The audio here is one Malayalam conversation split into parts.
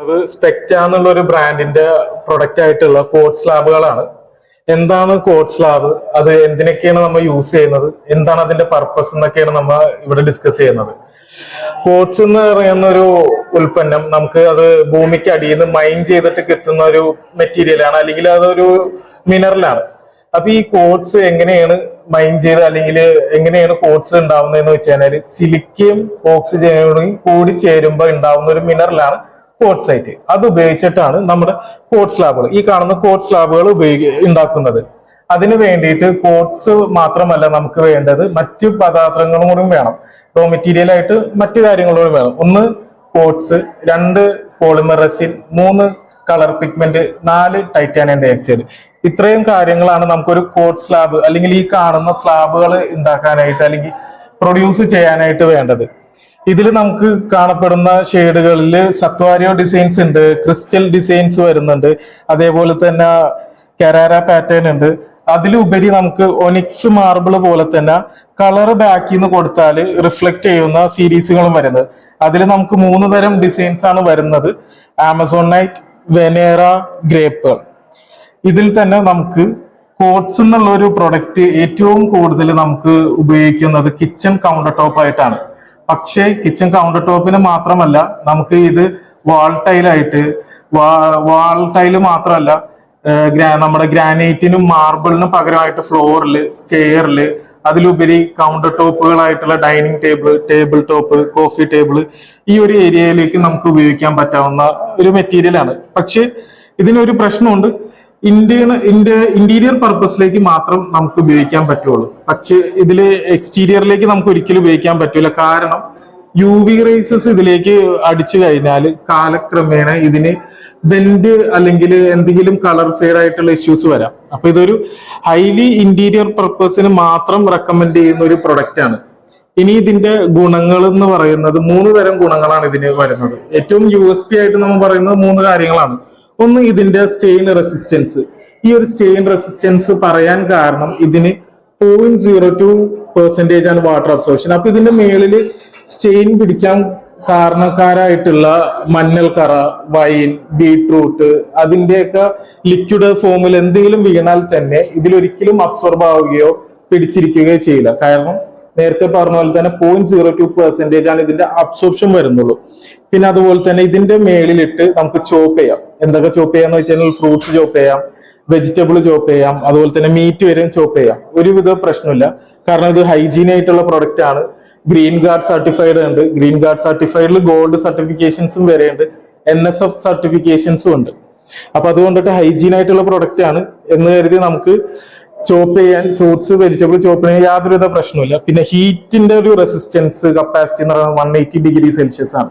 അത് സ്പെക്റ്റ എന്നുള്ള ഒരു ബ്രാൻഡിന്റെ പ്രൊഡക്റ്റ് ആയിട്ടുള്ള കോഡ് സ്ലാബുകളാണ് എന്താണ് കോഡ് സ്ലാബ് അത് എന്തിനൊക്കെയാണ് നമ്മൾ യൂസ് ചെയ്യുന്നത്? എന്താണ് അതിന്റെ പർപ്പസ് എന്നൊക്കെയാണ് നമ്മൾ ഇവിടെ ഡിസ്കസ് ചെയ്യുന്നത്. കോഡ്സ് എന്ന് പറയുന്ന ഒരു ഉൽപ്പന്നം നമുക്ക് അത് ഭൂമിക്ക് അടിയിൽ നിന്ന് മൈൻ ചെയ്തിട്ട് കിട്ടുന്ന ഒരു മെറ്റീരിയലാണ് അല്ലെങ്കിൽ അതൊരു മിനറലാണ് അപ്പൊ ഈ കോഡ്സ് എങ്ങനെയാണ് മൈൻ ചെയ്ത് അല്ലെങ്കിൽ എങ്ങനെയാണ് കോഡ്സ് ഉണ്ടാവുന്നതെന്ന് വെച്ച് കഴിഞ്ഞാൽ സിലിക്കയും ഓക്സിജനും കൂടി ചേരുമ്പോൾ ഉണ്ടാവുന്ന ഒരു മിനറലാണ് കോഡ് സൈറ്റ് അത് ഉപയോഗിച്ചിട്ടാണ് നമ്മുടെ കോഡ് സ്ലാബുകൾ ഈ കാണുന്ന കോഡ് സ്ലാബുകൾ ഉപയോഗി ഉണ്ടാക്കുന്നത്. അതിന് വേണ്ടിയിട്ട് കോഡ്സ് മാത്രമല്ല നമുക്ക് വേണ്ടത് മറ്റു പദാർത്ഥങ്ങളും കൂടി വേണം. റോ മെറ്റീരിയൽ ആയിട്ട് മറ്റു കാര്യങ്ങളും വേണം. ഒന്ന് കോഡ്സ് രണ്ട് പോളിമർ റെസിൻ മൂന്ന് കളർ പിഗ്മെന്റ് നാല് ടൈറ്റാനിയം ഡയോക്സൈഡ് ഇത്രയും കാര്യങ്ങളാണ് നമുക്കൊരു കോഡ് സ്ലാബ് അല്ലെങ്കിൽ ഈ കാണുന്ന സ്ലാബുകൾ ഉണ്ടാക്കാനായിട്ട് അല്ലെങ്കിൽ പ്രൊഡ്യൂസ് ചെയ്യാനായിട്ട് വേണ്ടത്. ഇതിൽ നമുക്ക് കാണപ്പെടുന്ന ഷെയ്ഡുകളിൽ സത്വാരിയോ ഡിസൈൻസ് ഉണ്ട് ക്രിസ്റ്റൽ ഡിസൈൻസ് വരുന്നുണ്ട് അതേപോലെ തന്നെ കരാര പാറ്റേൺ ഉണ്ട്. അതിലുപരി നമുക്ക് ഒനിക്സ് മാർബിൾ പോലെ തന്നെ കളർ ബാക്കിൽ നിന്ന് കൊടുത്താൽ റിഫ്ലക്ട് ചെയ്യുന്ന സീരീസുകളും വരുന്നത്. അതിൽ നമുക്ക് മൂന്ന് തരം ഡിസൈൻസ് ആണ് വരുന്നത്. ആമസോൺ നൈറ്റ് വെനേറ ഗ്രേപ്പ് ഇതിൽ തന്നെ നമുക്ക് കോട്സ് എന്നുള്ള ഒരു പ്രൊഡക്റ്റ് ഏറ്റവും കൂടുതൽ നമുക്ക് ഉപയോഗിക്കുന്നത് കിച്ചൺ കൗണ്ടർ ടോപ്പ് ആയിട്ടാണ്. പക്ഷേ കിച്ചൺ കൗണ്ടർ ടോപ്പിന് മാത്രമല്ല നമുക്ക് ഇത് വാൾ ടൈലായിട്ട് വാൾ ടൈൽ മാത്രമല്ല നമ്മുടെ ഗ്രാനൈറ്റിനും മാർബിളിനും പകരമായിട്ട് ഫ്ലോറിൽ സ്റ്റെയറിൽ അതിലുപരി counter ടോപ്പുകളായിട്ടുള്ള dining table table top coffee table ഈ ഒരു ഏരിയയിലേക്ക് നമുക്ക് ഉപയോഗിക്കാൻ പറ്റാവുന്ന ഒരു മെറ്റീരിയലാണ് പക്ഷേ പക്ഷെ ഇതിനൊരു പ്രശ്നമുണ്ട്. ഇന്ത്യൻ ഇന്ത്യ ഇന്റീരിയർ പർപ്പസിലേക്ക് മാത്രം നമുക്ക് ഉപയോഗിക്കാൻ പറ്റുള്ളൂ. പക്ഷെ ഇതിൽ എക്സ്റ്റീരിയറിലേക്ക് നമുക്ക് ഒരിക്കലും ഉപയോഗിക്കാൻ പറ്റില്ല കാരണം യു വി റേസസ് ഇതിലേക്ക് അടിച്ചു കഴിഞ്ഞാൽ കാലക്രമേണ ഇതിന് വെന്റ് അല്ലെങ്കിൽ എന്തെങ്കിലും കളർ ഫെയർ ആയിട്ടുള്ള ഇഷ്യൂസ് വരാം. അപ്പൊ ഇതൊരു ഹൈലി ഇന്റീരിയർ പർപ്പസിന് മാത്രം റെക്കമെൻഡ് ചെയ്യുന്ന ഒരു പ്രൊഡക്റ്റ് ആണ്. ഇനി ഇതിന്റെ ഗുണങ്ങൾ എന്ന് പറയുന്നത് മൂന്ന് തരം ഗുണങ്ങളാണ് ഇതിന് വരുന്നത്. ഏറ്റവും യു എസ് പി ആയിട്ട് നമ്മൾ പറയുന്നത് മൂന്ന് കാര്യങ്ങളാണ്. ഒന്ന് ഇതിന്റെ സ്റ്റെയിൻ റെസിസ്റ്റൻസ് ഈ ഒരു സ്റ്റെയിൻ റെസിസ്റ്റൻസ് പറയാൻ കാരണം ഇതിന് പോയിന്റ് സീറോ ടു പെർസെന്റേജ് ആണ് വാട്ടർ അബ്സോർപ്ഷൻ അപ്പൊ ഇതിന്റെ മേളിൽ സ്റ്റെയിൻ പിടിക്കാൻ കാരണക്കാരായിട്ടുള്ള മഞ്ഞൾ കറ വൈൻ ബീട്രൂട്ട് അതിന്റെയൊക്കെ ലിക്വിഡ് ഫോമിൽ എന്തെങ്കിലും വീണാൽ തന്നെ ഇതിലൊരിക്കലും അബ്സോർബ് ആവുകയോ പിടിച്ചിരിക്കുകയോ ചെയ്യില്ല. കാരണം നേരത്തെ പറഞ്ഞ പോലെ തന്നെ പോയിന്റ് സീറോ ടു പെർസെന്റേജ് ആണ് ഇതിന്റെ അബ്സോർപ്ഷൻ വരുന്നുള്ളൂ. പിന്നെ അതുപോലെ തന്നെ ഇതിന്റെ മേളിലിട്ട് നമുക്ക് ചോപ്പ് ചെയ്യാം. എന്തൊക്കെ ചോപ്പ് ചെയ്യാന്ന് വെച്ച് കഴിഞ്ഞാൽ ഫ്രൂട്ട്സ് ചോപ്പ് ചെയ്യാം വെജിറ്റബിൾ ചോപ്പ് ചെയ്യാം അതുപോലെ തന്നെ മീറ്റ് വരെയും ചോപ്പ് ചെയ്യാം. ഒരുവിധ പ്രശ്നമില്ല. കാരണം ഇത് ഹൈജീൻ ആയിട്ടുള്ള പ്രൊഡക്റ്റ് ആണ്. ഗ്രീൻ ഗാർഡ് സർട്ടിഫൈഡ് ഉണ്ട്. ഗ്രീൻ ഗാർഡ് സർട്ടിഫൈഡിൽ ഗോൾഡ് സർട്ടിഫിക്കേഷൻസും വരെ ഉണ്ട് എൻ എസ് എഫ് സർട്ടിഫിക്കേഷൻസും ഉണ്ട്. അപ്പൊ അതുകൊണ്ടിട്ട് ഹൈജീൻ ആയിട്ടുള്ള പ്രൊഡക്റ്റ് ആണ് എന്ന് കരുതി നമുക്ക് ചോപ്പ് ചെയ്യാൻ ഫ്രൂട്ട്സ് വെജിറ്റബിൾ ചോപ്പ് ചെയ്യാൻ യാതൊരുവിധ പ്രശ്നമില്ല പിന്നെ ഹീറ്റിന്റെ ഒരു റെസിസ്റ്റൻസ് കപ്പാസിറ്റി എന്ന് പറയുന്നത് വൺ എയ്റ്റി ഡിഗ്രി സെൽഷ്യസ് ആണ്.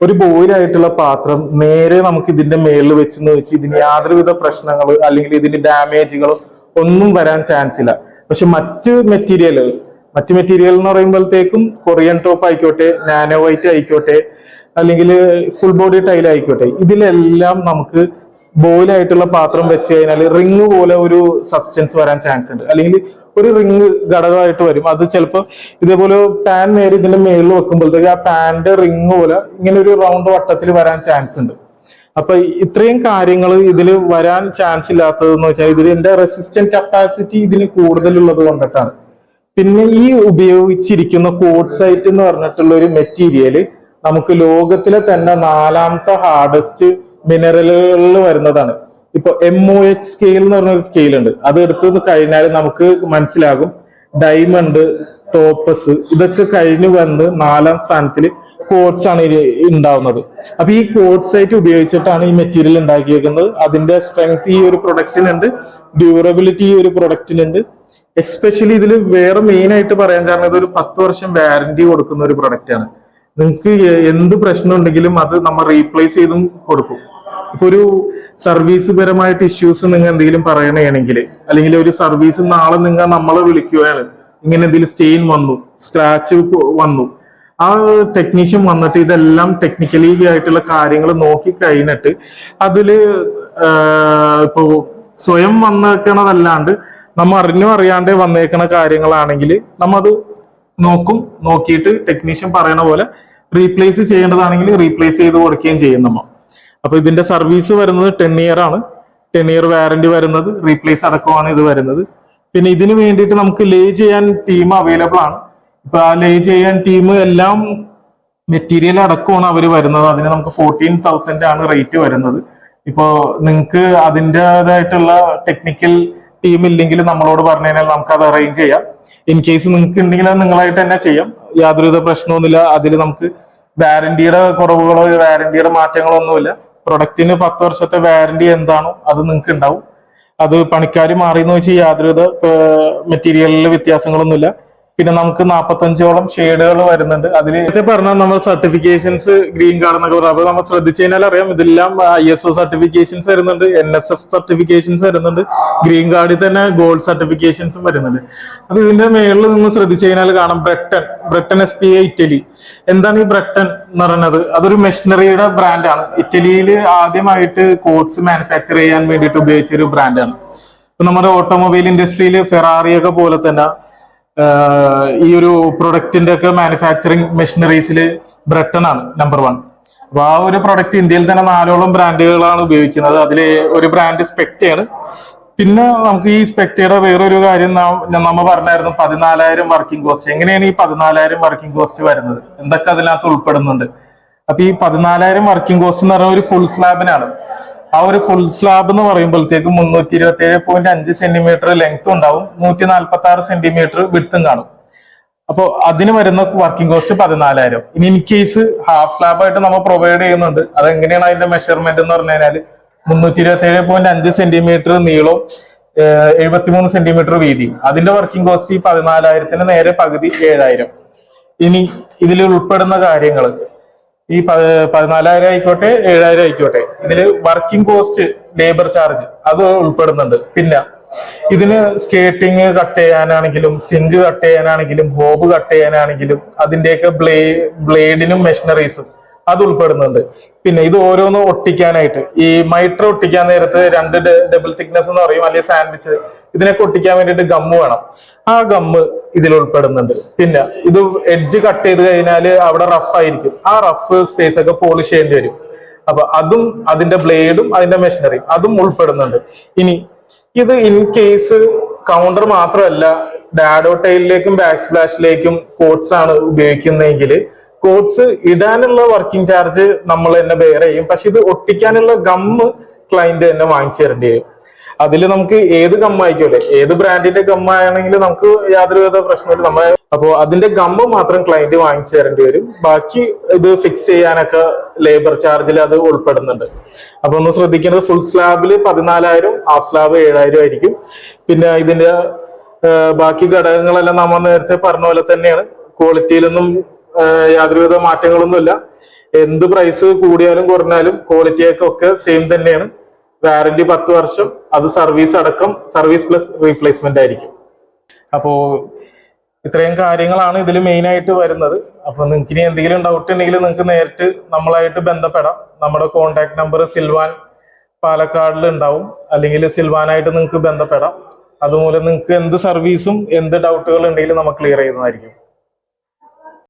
ഒരു ബോയിലായിട്ടുള്ള പാത്രം നേരെ നമുക്ക് ഇതിന്റെ മേളിൽ വെച്ചെന്ന് വെച്ച് ഇതിന് യാതൊരുവിധ പ്രശ്നങ്ങൾ അല്ലെങ്കിൽ ഇതിന്റെ ഡാമേജുകൾ ഒന്നും വരാൻ ചാൻസ് ഇല്ല. പക്ഷെ മറ്റ് മെറ്റീരിയലുകൾ മറ്റ് മെറ്റീരിയൽ എന്ന് പറയുമ്പോഴത്തേക്കും കൊറിയൻ ടോപ്പ് ആയിക്കോട്ടെ നാനോ വൈറ്റ് ആയിക്കോട്ടെ അല്ലെങ്കിൽ ഫുൾ ബോഡി ടൈൽ ആയിക്കോട്ടെ ഇതിലെല്ലാം നമുക്ക് ബോയിലായിട്ടുള്ള പാത്രം വെച്ച് കഴിഞ്ഞാൽ റിങ് പോലെ ഒരു സബ്സ്റ്റൻസ് വരാൻ ചാൻസ് ഉണ്ട്. അല്ലെങ്കിൽ ഒരു റിങ് ഘടകമായിട്ട് വരും. അത് ചിലപ്പോൾ ഇതേപോലെ പാൻ നേരെ ഇതിന്റെ മേളിൽ വെക്കുമ്പോഴത്തേക്ക് ആ പാന്റെ റിങ് പോലെ ഇങ്ങനെ ഒരു റൗണ്ട് വട്ടത്തിൽ വരാൻ ചാൻസ് ഉണ്ട്. അപ്പൊ ഇത്രയും കാര്യങ്ങൾ ഇതിൽ വരാൻ ചാൻസ് ഇല്ലാത്തതെന്ന് വെച്ചാൽ ഇതിൽ എന്റെ റെസിസ്റ്റന്റ് കപ്പാസിറ്റി ഇതിന് കൂടുതലുള്ളത് കൊണ്ടിട്ടാണ്. പിന്നെ ഈ ഉപയോഗിച്ചിരിക്കുന്ന കോഡ്സൈറ്റ് എന്ന് പറഞ്ഞിട്ടുള്ള ഒരു മെറ്റീരിയൽ നമുക്ക് ലോകത്തിലെ തന്നെ നാലാമത്തെ ഹാർഡസ്റ്റ് മിനറലുകളിൽ വരുന്നതാണ്. ഇപ്പൊ എം ഒ എച്ച് സ്കെയിൽ എന്ന് പറഞ്ഞ ഒരു സ്കെയിൽ ഉണ്ട്. അത് എടുത്തു കഴിഞ്ഞാൽ നമുക്ക് മനസ്സിലാകും. ഡയമണ്ട് ടോപ്പസ് ഇതൊക്കെ കഴിഞ്ഞ് വന്ന് നാലാം സ്ഥാനത്തിൽ കോഡ്സ് ആണ് ഉണ്ടാവുന്നത്. അപ്പൊ ഈ കോഡ് സൈറ്റ് ഉപയോഗിച്ചിട്ടാണ് ഈ മെറ്റീരിയൽ ഉണ്ടാക്കിയേക്കുന്നത്. അതിന്റെ സ്ട്രെങ്ത് ഈ ഒരു പ്രൊഡക്റ്റിനുണ്ട് ഡ്യൂറബിലിറ്റി ഈ ഒരു പ്രൊഡക്റ്റിനുണ്ട് എസ്പെഷ്യലി ഇതിൽ വേറെ മെയിൻ ആയിട്ട് പറയാൻ കാരണം ഇതൊരു പത്ത് വർഷം വാറന്റി കൊടുക്കുന്ന ഒരു പ്രൊഡക്റ്റ് ആണ്. നിങ്ങൾക്ക് എന്ത് പ്രശ്നം ഉണ്ടെങ്കിലും അത് നമ്മൾ റീപ്ലേസ് ചെയ്തും കൊടുക്കും. ഇപ്പൊ ഒരു സർവീസ് പരമായിട്ട് ഇഷ്യൂസ് നിങ്ങൾ എന്തെങ്കിലും പറയണമെങ്കിൽ അല്ലെങ്കിൽ ഒരു സർവീസ് നാളെ നിങ്ങൾ നമ്മളെ വിളിക്കുകയാണ് ഇങ്ങനെ എന്തെങ്കിലും സ്റ്റെയിൻ വന്നു സ്ക്രാച്ച് വന്നു ആ ടെക്നീഷ്യൻ വന്നിട്ട് ഇതെല്ലാം ടെക്നിക്കലി ആയിട്ടുള്ള കാര്യങ്ങൾ നോക്കി കഴിഞ്ഞിട്ട് അതിൽ ഇപ്പോ സ്വയം വന്നേക്കണതല്ലാണ്ട് നമ്മ അറിഞ്ഞു അറിയാണ്ട് വന്നേക്കണ കാര്യങ്ങളാണെങ്കിൽ നമ്മ അത് നോക്കും നോക്കിയിട്ട് ടെക്നീഷ്യൻ പറയണ പോലെ റീപ്ലേസ് ചെയ്യേണ്ടതാണെങ്കിൽ റീപ്ലേസ് ചെയ്ത് കൊടുക്കുകയും ചെയ്യും നമ്മ. അപ്പൊ ഇതിന്റെ സർവീസ് വരുന്നത് ടെൻ ഇയർ ആണ്. ടെൻ ഇയർ വാറന്റി വരുന്നത് റീപ്ലേസ് അടക്കമാണ് ഇത് വരുന്നത്. പിന്നെ ഇതിന് വേണ്ടിയിട്ട് നമുക്ക് ലേ ചെയ്യാൻ ടീം അവൈലബിൾ ആണ്. ഇപ്പൊ ആ ലേ ചെയ്യാൻ ടീം എല്ലാം മെറ്റീരിയൽ അടക്കമാണ് അവർ വരുന്നത്. അതിന് നമുക്ക് ഫോർട്ടീൻ തൗസൻഡ് ആണ് റേറ്റ് വരുന്നത്. ഇപ്പോ നിങ്ങൾക്ക് അതിന്റെതായിട്ടുള്ള ടെക്നിക്കൽ ടീം ഇല്ലെങ്കിൽ നമ്മളോട് പറഞ്ഞു കഴിഞ്ഞാൽ നമുക്ക് അത് അറേഞ്ച് ചെയ്യാം. ഇൻ കേസ് നിങ്ങൾക്ക് ഉണ്ടെങ്കിൽ അത് നിങ്ങളായിട്ട് തന്നെ ചെയ്യാം. യാതൊരുവിധ പ്രശ്നമൊന്നുമില്ല അതിൽ നമുക്ക് വാറന്റിയുടെ കുറവുകളോ വാറന്റിയുടെ മാറ്റങ്ങളോ ഒന്നുമില്ല. പ്രൊഡക്റ്റിന് പത്ത് വർഷത്തെ വാറന്റി എന്താണോ അത് നിങ്ങൾക്ക് ഉണ്ടാവും. അത് പണിക്കാർ മാറി എന്ന് വെച്ചാൽ യാതൊരുവിധ മെറ്റീരിയലിൽ വ്യത്യാസങ്ങളൊന്നുമില്ല. പിന്നെ നമുക്ക് നാൽപ്പത്തഞ്ചോളം ഷെയ്ഡുകൾ വരുന്നുണ്ട്. അതിൽ പറഞ്ഞാൽ നമ്മൾ സർട്ടിഫിക്കേഷൻസ് ഗ്രീൻ കാർഡ് എന്നൊക്കെ പറയാം അപ്പൊ നമ്മൾ ശ്രദ്ധിച്ചു കഴിഞ്ഞാൽ അറിയാം ഇതെല്ലാം ഐ എസ് ഒ സർട്ടിഫിക്കേഷൻസ് വരുന്നുണ്ട് എൻ എസ് എഫ് സർട്ടിഫിക്കേഷൻസ് വരുന്നുണ്ട് ഗ്രീൻ കാർഡിൽ തന്നെ ഗോൾഡ് സർട്ടിഫിക്കേഷൻസും വരുന്നുണ്ട്. അപ്പൊ ഇതിന്റെ മേളിൽ നിന്ന് ശ്രദ്ധിച്ചു കഴിഞ്ഞാൽ കാണാം Britain Britain S P Italy എന്താണ് ഈ ബ്രിട്ടൻ എന്ന് പറയുന്നത്? അതൊരു മെഷീനറിയുടെ ബ്രാൻഡാണ്. ഇറ്റലിയിൽ ആദ്യമായിട്ട് കോഡ്സ് മാനുഫാക്ചർ ചെയ്യാൻ വേണ്ടിയിട്ട് ഉപയോഗിച്ച ഒരു ബ്രാൻഡാണ്. ഇപ്പൊ നമ്മുടെ ഓട്ടോമൊബൈൽ ഇൻഡസ്ട്രിയിൽ ഫെറാറിയൊക്കെ പോലെ തന്നെ ഈ ഒരു പ്രൊഡക്റ്റിന്റെ ഒക്കെ മാനുഫാക്ചറിങ് മെഷീനറീസിൽ ബ്രിട്ടൺ ആണ് നമ്പർ വൺ അപ്പൊ ആ ഒരു പ്രൊഡക്റ്റ് ഇന്ത്യയിൽ തന്നെ നാലോളം ബ്രാൻഡുകളാണ് ഉപയോഗിക്കുന്നത്. അതിൽ ഒരു ബ്രാൻഡ് സ്പെക്റ്റയാണ് പിന്നെ നമുക്ക് ഈ സ്പെക്റ്റയുടെ വേറൊരു കാര്യം നമ്മൾ നമ്മ പറഞ്ഞായിരുന്നു പതിനാലായിരം വർക്കിംഗ് കോസ്റ്റ് എങ്ങനെയാണ് ഈ പതിനാലായിരം വർക്കിംഗ് കോസ്റ്റ് വരുന്നത്? എന്തൊക്കെ അതിനകത്ത് ഉൾപ്പെടുന്നുണ്ട്? അപ്പൊ ഈ പതിനാലായിരം വർക്കിംഗ് കോസ്റ്റ് എന്ന് പറഞ്ഞ ഒരു ഫുൾ സ്ലാബിനാണ് ആ ഒരു ഫുൾ സ്ലാബ് എന്ന് പറയുമ്പോഴത്തേക്കും മുന്നൂറ്റി ഇരുപത്തി ഏഴ് പോയിന്റ് അഞ്ച് സെന്റിമീറ്റർ ലെങ്ത് ഉണ്ടാവും. നൂറ്റി നാൽപ്പത്തി ആറ് സെന്റിമീറ്റർ വിട്ടും കാണും. അപ്പോൾ അതിന് വരുന്ന വർക്കിംഗ് കോസ്റ്റ് പതിനാലായിരം. ഇനി ഇൻ കേസ് ഹാഫ് സ്ലാബ് ആയിട്ട് നമ്മൾ പ്രൊവൈഡ് ചെയ്യുന്നുണ്ട്. അതെങ്ങനെയാണ് അതിന്റെ മെഷർമെന്റ് എന്ന് പറഞ്ഞു കഴിഞ്ഞാൽ മുന്നൂറ്റി ഇരുപത്തി ഏഴ് പോയിന്റ് അഞ്ച് സെന്റിമീറ്റർ നീളവും എഴുപത്തിമൂന്ന് സെന്റിമീറ്റർ വീതി അതിന്റെ വർക്കിംഗ് കോസ്റ്റ് ഈ പതിനാലായിരത്തിന് നേരെ പകുതി ഏഴായിരം. ഇനി ഇതിൽ ഉൾപ്പെടുന്ന കാര്യങ്ങൾ ഈ പതിനാലായിരം ആയിക്കോട്ടെ ഏഴായിരം ആയിക്കോട്ടെ. ഇതിൽ വർക്കിംഗ് കോസ്റ്റ് ലേബർ ചാർജ് അത് ഉൾപ്പെടുന്നുണ്ട്. പിന്നെ ഇതിന് സ്കേറ്റിംഗ് കട്ട് ചെയ്യാനാണെങ്കിലും സിങ്ക് കട്ട് ചെയ്യാനാണെങ്കിലും ഹോബ് കട്ട് ചെയ്യാനാണെങ്കിലും അതിന്റെയൊക്കെ ബ്ലേ ബ്ലേഡിനും മെഷീനറീസും അത് ഉൾപ്പെടുന്നുണ്ട്. പിന്നെ ഇത് ഓരോന്നും ഒട്ടിക്കാനായിട്ട് ഈ മൈട്ര ഒട്ടിക്കാൻ നേരത്ത് രണ്ട് ഡബിൾ തിക്നെസ് എന്ന് പറയും അല്ലെങ്കിൽ സാൻഡ്വിച്ച് ഇതിനൊക്കെ ഒട്ടിക്കാൻ വേണ്ടിയിട്ട് ഗമ്മ് വേണം. ആ ഗമ്മ് ഇതിൽ ഉൾപ്പെടുന്നുണ്ട് പിന്നെ ഇത് എഡ്ജ് കട്ട് ചെയ്ത് കഴിഞ്ഞാൽ അവിടെ റഫ് ആയിരിക്കും. ആ റഫ് സ്പേസ് ഒക്കെ പോളിഷ് ചെയ്യേണ്ടി വരും. അപ്പൊ അതും അതിന്റെ ബ്ലേഡും അതിന്റെ മെഷീനറി അതും ഉൾപ്പെടുന്നുണ്ട്. ഇനി ഇത് ഇൻ കേസ് കൗണ്ടർ മാത്രമല്ല ഡാഡോ ടൈലിലേക്കും ബാക്ക് സ്പ്ലാഷിലേക്കും കോട്ട്സ് ആണ് ഉപയോഗിക്കുന്നതെങ്കിൽ കോട്ട്സ് ഇടാനുള്ള വർക്കിംഗ് ചാർജ് നമ്മൾ തന്നെ ബെയർ ചെയ്യും. പക്ഷെ ഇത് ഒട്ടിക്കാനുള്ള ഗമ്മ് ക്ലയന്റ് തന്നെ വാങ്ങിച്ചു തരേണ്ടി വരും. അതിൽ നമുക്ക് ഏത് ഗമ്മായിക്കോട്ടെ ഏത് ബ്രാൻഡിന്റെ ഗമ്മാണെങ്കിൽ നമുക്ക് യാതൊരു വിധ പ്രശ്നമില്ല. നമ്മൾ അപ്പോ അതിന്റെ ഗമ്മ് മാത്രം ക്ലയന്റ് വാങ്ങിച്ചു തരേണ്ടി വരും. ബാക്കി ഇത് ഫിക്സ് ചെയ്യാനൊക്കെ ലേബർ ചാർജിൽ അത് ഉൾപ്പെടുന്നുണ്ട്. അപ്പൊ ഒന്ന് ശ്രദ്ധിക്കേണ്ടത് ഫുൾ സ്ലാബിൽ പതിനാലായിരം ഹാഫ് സ്ലാബ് ഏഴായിരം ആയിരിക്കും. പിന്നെ ഇതിന്റെ ബാക്കി ഘടകങ്ങളെല്ലാം നമ്മൾ നേരത്തെ പറഞ്ഞ പോലെ തന്നെയാണ്. ക്വാളിറ്റിയിലൊന്നും യാതൊരു യാതൊരുവിധ മാറ്റങ്ങളൊന്നുമില്ല. എന്ത് പ്രൈസ് കൂടിയാലും കുറഞ്ഞാലും ക്വാളിറ്റിയൊക്കെ ഒക്കെ സെയിം തന്നെയാണ്. വാറന്റി പത്ത് വർഷം അത് സർവീസ് അടക്കം സർവീസ് പ്ലസ് റീപ്ലേസ്മെന്റ് ആയിരിക്കും. അപ്പോ ഇത്രയും കാര്യങ്ങളാണ് ഇതിൽ മെയിൻ ആയിട്ട് വരുന്നത്. അപ്പൊ നിങ്ങൾക്ക് ഇനി എന്തെങ്കിലും ഡൗട്ട് ഉണ്ടെങ്കിൽ നിങ്ങൾക്ക് നേരിട്ട് നമ്മളായിട്ട് ബന്ധപ്പെടാം. നമ്മുടെ കോൺടാക്ട് നമ്പർ സിൽവാൻ പാലക്കാടിൽ ഉണ്ടാവും. അല്ലെങ്കിൽ സിൽവാനായിട്ട് നിങ്ങൾക്ക് ബന്ധപ്പെടാം. അതുമൂലം നിങ്ങൾക്ക് എന്ത് സർവീസും എന്ത് ഡൗട്ടുകൾ ഉണ്ടെങ്കിലും നമുക്ക് ക്ലിയർ ചെയ്യുന്നതായിരിക്കും.